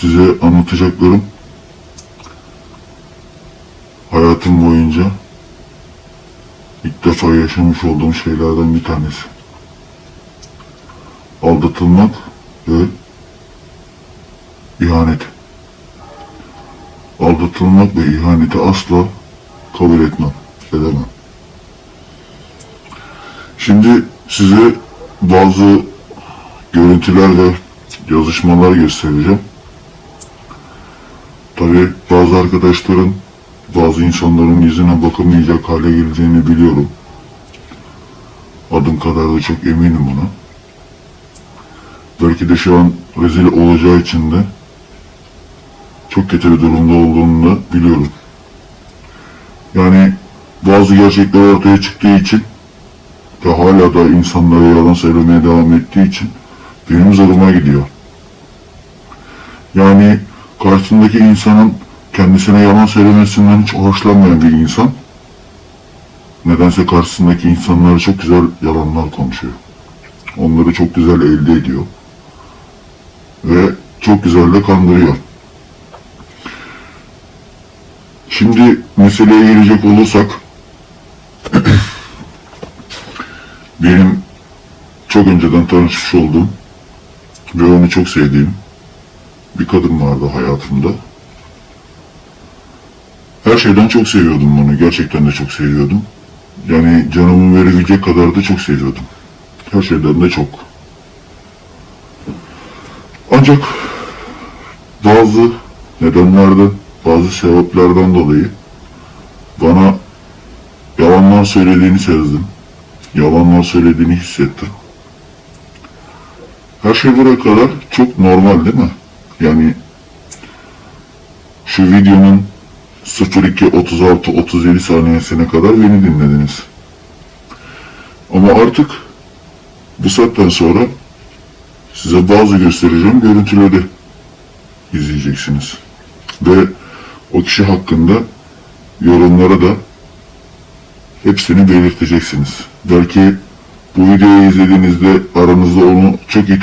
size anlatacaklarım hayatım boyunca ilk defa yaşamış olduğum şeylerden bir tanesi. Aldatılmak ve ihanet. Aldatılmak ve ihaneti asla kabul etmem, edemem. Şimdi size bazı görüntüler ve yazışmalar göstereceğim. Tabi bazı arkadaşların, bazı insanların yüzüne bakamayacak hale geleceğini biliyorum. Adım kadar da çok eminim buna. Belki de şu an rezil olacağı için de çok kötü bir durumda olduğunu da biliyorum. Yani bazı gerçekler ortaya çıktığı için ve hala da insanlara yalan söylemeye devam ettiği için benim zoruma gidiyor. Yani karşısındaki insanın kendisine yalan söylemesinden hiç hoşlanmayan bir insan nedense karşısındaki insanlara çok güzel yalanlar konuşuyor. Onları çok güzel elde ediyor. Ve çok güzel de kandırıyor. Şimdi meseleye gelecek olursak benim çok önceden tanışmış olduğum ve onu çok sevdiğim bir kadın vardı hayatımda. Her şeyden çok seviyordum onu. Gerçekten de çok seviyordum. Yani canımı verebilecek kadar da çok seviyordum. Her şeyden de çok. Ancak bazı nedenlerden, bazı sebeplerden dolayı bana yalanlar söylediğini sezdim. Yalanlar söylediğini hissettim. Her şey buraya kadar çok normal değil mi? Yani şu videonun 02 36 37 saniyesine kadar beni dinlediniz. Ama artık bu saatten sonra size bazı göstereceğim görüntüleri izleyeceksiniz. Ve o kişi hakkında yorumlara da hepsini belirteceksiniz. Belki bu videoyu izlediğinizde aranızda onu çok iyi